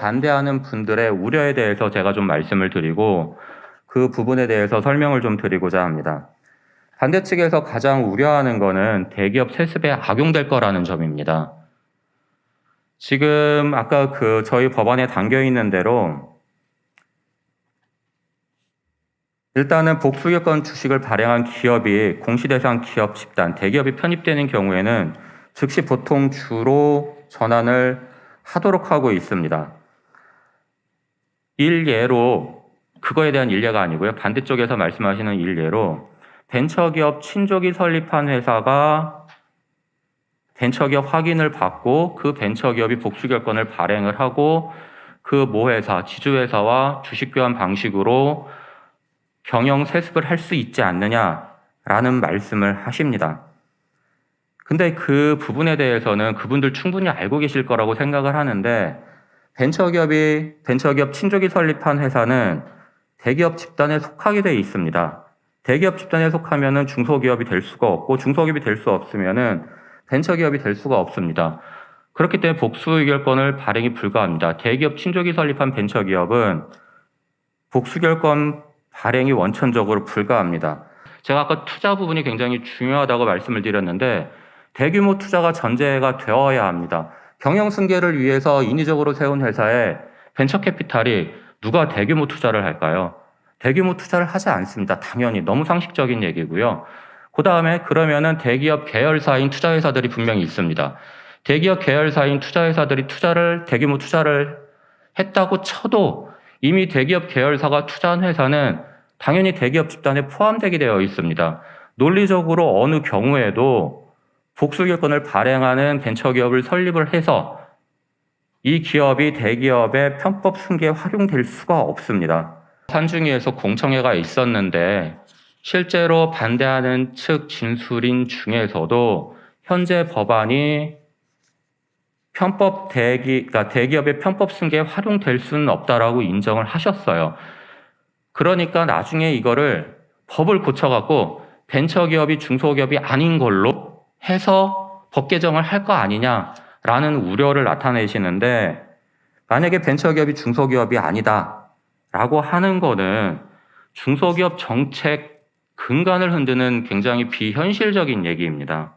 반대하는 분들의 우려에 대해서 제가 좀 말씀을 드리고 그 부분에 대해서 설명을 좀 드리고자 합니다. 반대 측에서 가장 우려하는 거는 대기업 세습에 악용될 거라는 점입니다. 지금 아까 그 저희 법안에 담겨 있는 대로 일단은 복수격권 주식을 발행한 기업이 공시대상 기업 집단, 대기업이 편입되는 경우에는 즉시 보통 주로 전환을 하도록 하고 있습니다. 일례로 그거에 대한 일례가 아니고요. 반대쪽에서 말씀하시는 일례로 벤처기업 친족이 설립한 회사가 벤처기업 확인을 받고 그 벤처기업이 복수결권을 발행을 하고 그 모 회사, 지주회사와 주식교환 방식으로 경영 세습을 할 수 있지 않느냐라는 말씀을 하십니다. 근데 그 부분에 대해서는 그분들 충분히 알고 계실 거라고 생각을 하는데 벤처기업이 벤처기업 친족이 설립한 회사는 대기업 집단에 속하게 돼 있습니다. 대기업 집단에 속하면은 중소기업이 될 수가 없고 중소기업이 될 수 없으면은 벤처기업이 될 수가 없습니다. 그렇기 때문에 복수 의결권을 발행이 불가합니다. 대기업 친족이 설립한 벤처기업은 복수 결권 발행이 원천적으로 불가합니다. 제가 아까 투자 부분이 굉장히 중요하다고 말씀을 드렸는데 대규모 투자가 전제가 되어야 합니다. 경영 승계를 위해서 인위적으로 세운 회사에 벤처 캐피탈이 누가 대규모 투자를 할까요? 대규모 투자를 하지 않습니다. 당연히 너무 상식적인 얘기고요. 그 다음에 그러면은 대기업 계열사인 투자회사들이 분명히 있습니다. 대기업 계열사인 투자회사들이 투자를 대규모 투자를 했다고 쳐도 이미 대기업 계열사가 투자한 회사는 당연히 대기업 집단에 포함되게 되어 있습니다. 논리적으로 어느 경우에도 복수결권을 발행하는 벤처기업을 설립을 해서 이 기업이 대기업의 편법 승계에 활용될 수가 없습니다. 산중위에서 공청회가 있었는데 실제로 반대하는 측 진술인 중에서도 현재 법안이 편법 대기, 그러니까 대기업의 편법 승계에 활용될 수는 없다라고 인정을 하셨어요. 그러니까 나중에 이거를 법을 고쳐갖고 벤처기업이 중소기업이 아닌 걸로 해서 법 개정을 할 거 아니냐라는 우려를 나타내시는데 만약에 벤처기업이 중소기업이 아니다라고 하는 거는 중소기업 정책 근간을 흔드는 굉장히 비현실적인 얘기입니다.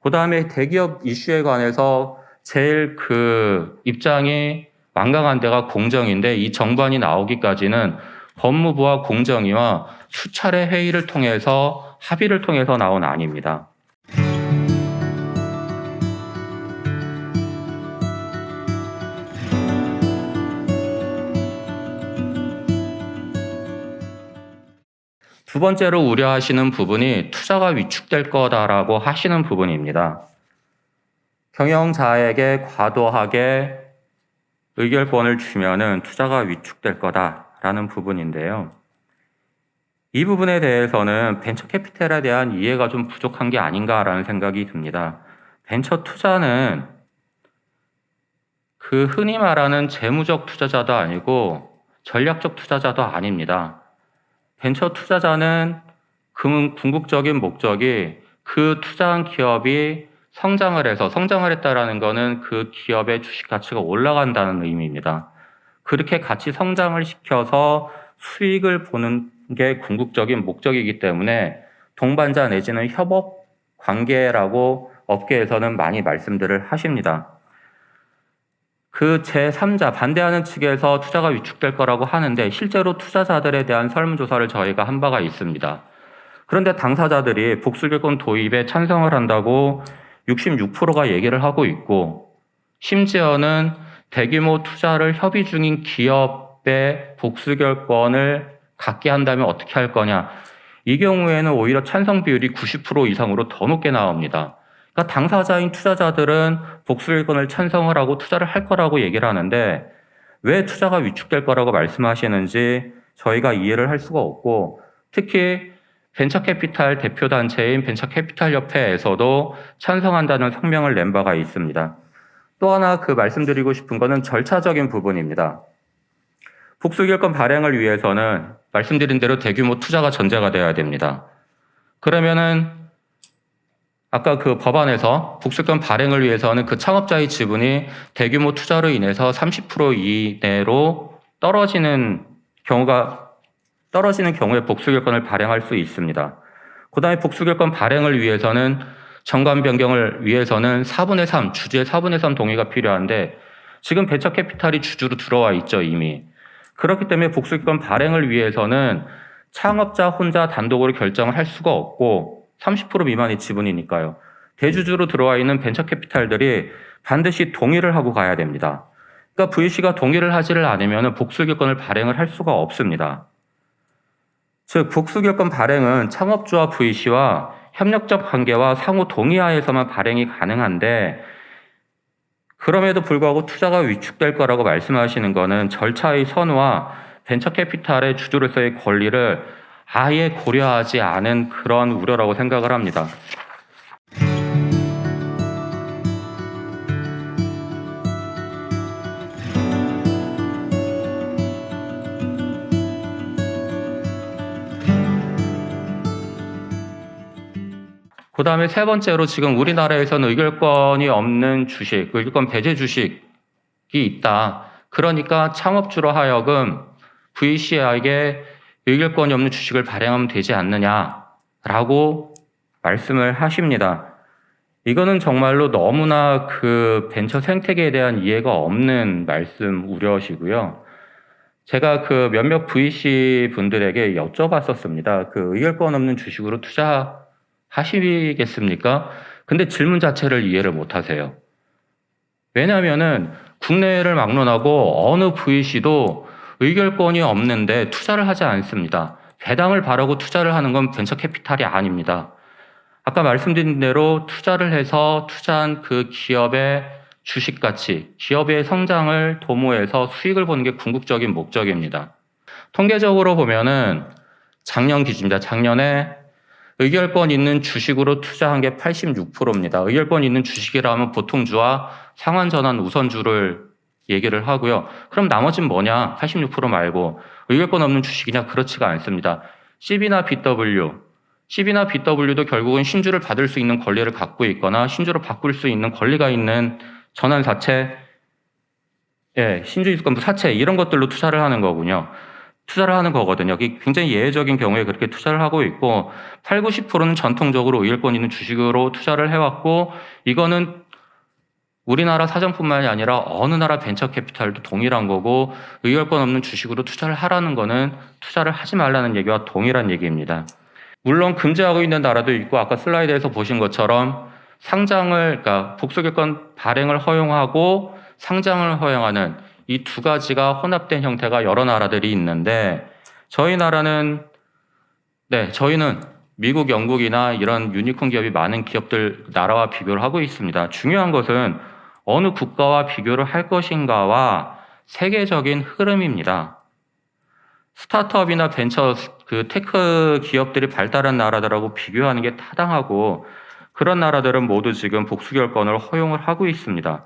그 다음에 대기업 이슈에 관해서 제일 그 입장이 완강한 데가 공정인데 이 정관이 나오기까지는 법무부와 공정위와 수차례 회의를 통해서 합의를 통해서 나온 안입니다. 번째로 우려하시는 부분이 투자가 위축될 거다라고 하시는 부분입니다. 경영자에게 과도하게 의결권을 주면은 투자가 위축될 거다라는 부분인데요. 이 부분에 대해서는 벤처 캐피탈에 대한 이해가 좀 부족한 게 아닌가라는 생각이 듭니다. 벤처 투자는 그 흔히 말하는 재무적 투자자도 아니고 전략적 투자자도 아닙니다. 벤처 투자자는 그 궁극적인 목적이 그 투자한 기업이 성장을 해서 성장을 했다라는 거는 그 기업의 주식 가치가 올라간다는 의미입니다. 그렇게 같이 성장을 시켜서 수익을 보는 게 궁극적인 목적이기 때문에 동반자 내지는 협업 관계라고 업계에서는 많이 말씀들을 하십니다. 그 제3자 반대하는 측에서 투자가 위축될 거라고 하는데 실제로 투자자들에 대한 설문조사를 저희가 한 바가 있습니다. 그런데 당사자들이 복수결권 도입에 찬성을 한다고 66%가 얘기를 하고 있고 심지어는 대규모 투자를 협의 중인 기업의 복수결권을 갖게 한다면 어떻게 할 거냐. 이 경우에는 오히려 찬성 비율이 90% 이상으로 더 높게 나옵니다. 그러니까 당사자인 투자자들은 복수일권을 찬성을 하고 투자를 할 거라고 얘기를 하는데 왜 투자가 위축될 거라고 말씀하시는지 저희가 이해를 할 수가 없고 특히 벤처캐피탈 대표 단체인 벤처캐피탈 협회에서도 찬성한다는 성명을 낸 바가 있습니다. 또 하나 그 말씀드리고 싶은 것은 절차적인 부분입니다. 복수결권 발행을 위해서는 말씀드린 대로 대규모 투자가 전제가 되어야 됩니다. 그러면은 아까 그 법안에서 복수권 발행을 위해서는 그 창업자의 지분이 대규모 투자로 인해서 30% 이내로 떨어지는 경우가 떨어지는 경우에 복수결권을 발행할 수 있습니다. 그다음에 복수결권 발행을 위해서는 정관 변경을 위해서는 4분의 3, 주주의 4분의 3 동의가 필요한데 지금 베처 캐피탈이 주주로 들어와 있죠, 이미. 그렇기 때문에 복수권 발행을 위해서는 창업자 혼자 단독으로 결정을 할 수가 없고 30% 미만의 지분이니까요. 대주주로 들어와 있는 벤처 캐피탈들이 반드시 동의를 하고 가야 됩니다. 그러니까 VC가 동의를 하지를 않으면 복수결권을 발행을 할 수가 없습니다. 즉 복수결권 발행은 창업주와 VC와 협력적 관계와 상호 동의하에서만 발행이 가능한데 그럼에도 불구하고 투자가 위축될 거라고 말씀하시는 것은 절차의 선호와 벤처 캐피탈의 주주로서의 권리를 아예 고려하지 않은 그런 우려라고 생각을 합니다. 그 다음에 세 번째로 지금 우리나라에서는 의결권이 없는 주식, 의결권 배제 주식이 있다. 그러니까 창업주로 하여금 VC에게 의결권이 없는 주식을 발행하면 되지 않느냐라고 말씀을 하십니다. 이거는 정말로 너무나 그 벤처 생태계에 대한 이해가 없는 말씀 우려시고요. 제가 그 몇몇 VC 분들에게 여쭤봤었습니다. 그 의결권 없는 주식으로 투자하시겠습니까? 근데 질문 자체를 이해를 못 하세요. 왜냐하면은 국내를 막론하고 어느 VC도 의결권이 없는데 투자를 하지 않습니다. 배당을 바라고 투자를 하는 건 벤처 캐피탈이 아닙니다. 아까 말씀드린 대로 투자를 해서 투자한 그 기업의 주식 가치, 기업의 성장을 도모해서 수익을 보는 게 궁극적인 목적입니다. 통계적으로 보면은 작년 기준입니다. 작년에 의결권 있는 주식으로 투자한 게 86%입니다. 의결권 있는 주식이라면 보통주와 상환 전환 우선주를 얘기를 하고요. 그럼 나머지는 뭐냐? 86% 말고 의결권 없는 주식이냐? 그렇지가 않습니다. CB나 BW, CB나 BW도 결국은 신주를 받을 수 있는 권리를 갖고 있거나 신주로 바꿀 수 있는 권리가 있는 전환 사채, 예, 신주이권부 사채 이런 것들로 투자를 하는 거군요. 투자를 하는 거거든요. 굉장히 예외적인 경우에 그렇게 투자를 하고 있고 8, 90%는 전통적으로 의결권 있는 주식으로 투자를 해왔고 이거는 우리나라 사정뿐만이 아니라 어느 나라 벤처 캐피탈도 동일한 거고 의결권 없는 주식으로 투자를 하라는 거는 투자를 하지 말라는 얘기와 동일한 얘기입니다. 물론 금지하고 있는 나라도 있고 아까 슬라이드에서 보신 것처럼 상장을 그러니까 복수결권 발행을 허용하고 상장을 허용하는 이 두 가지가 혼합된 형태가 여러 나라들이 있는데 저희 나라는 네 저희는 미국, 영국이나 이런 유니콘 기업이 많은 기업들 나라와 비교를 하고 있습니다. 중요한 것은 어느 국가와 비교를 할 것인가와 세계적인 흐름입니다. 스타트업이나 벤처 그 테크 기업들이 발달한 나라들하고 비교하는 게 타당하고 그런 나라들은 모두 지금 복수결권을 허용을 하고 있습니다.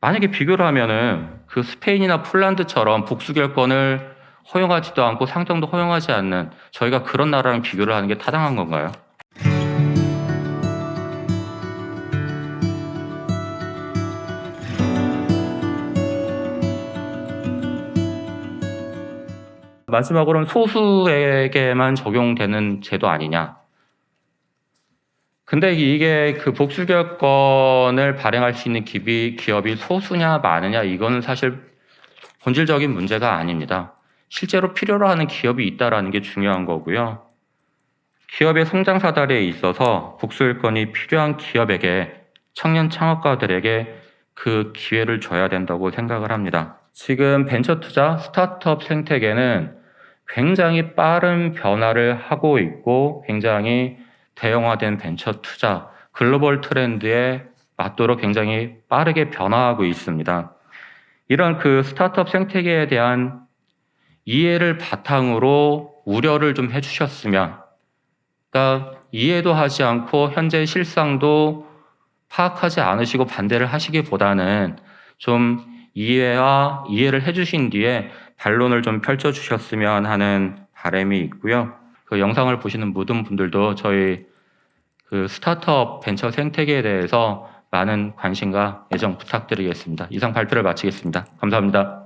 만약에 비교를 하면은 그 스페인이나 폴란드처럼 복수결권을 허용하지도 않고 상정도 허용하지 않는 저희가 그런 나라랑 비교를 하는 게 타당한 건가요? 마지막으로는 소수에게만 적용되는 제도 아니냐. 근데 이게 그 복수결권을 발행할 수 있는 기업이, 기업이 소수냐 많으냐 이거는 사실 본질적인 문제가 아닙니다. 실제로 필요로 하는 기업이 있다라는 게 중요한 거고요. 기업의 성장 사다리에 있어서 복수일권이 필요한 기업에게 청년 창업가들에게 그 기회를 줘야 된다고 생각을 합니다. 지금 벤처 투자 스타트업 생태계는 굉장히 빠른 변화를 하고 있고 굉장히 대형화된 벤처 투자 글로벌 트렌드에 맞도록 굉장히 빠르게 변화하고 있습니다. 이런 그 스타트업 생태계에 대한 이해를 바탕으로 우려를 좀 해주셨으면, 그러니까 이해도 하지 않고 현재 실상도 파악하지 않으시고 반대를 하시기보다는 좀 이해와 이해를 해주신 뒤에 반론을 좀 펼쳐주셨으면 하는 바람이 있고요. 그 영상을 보시는 모든 분들도 저희 그 스타트업 벤처 생태계에 대해서 많은 관심과 애정 부탁드리겠습니다. 이상 발표를 마치겠습니다. 감사합니다.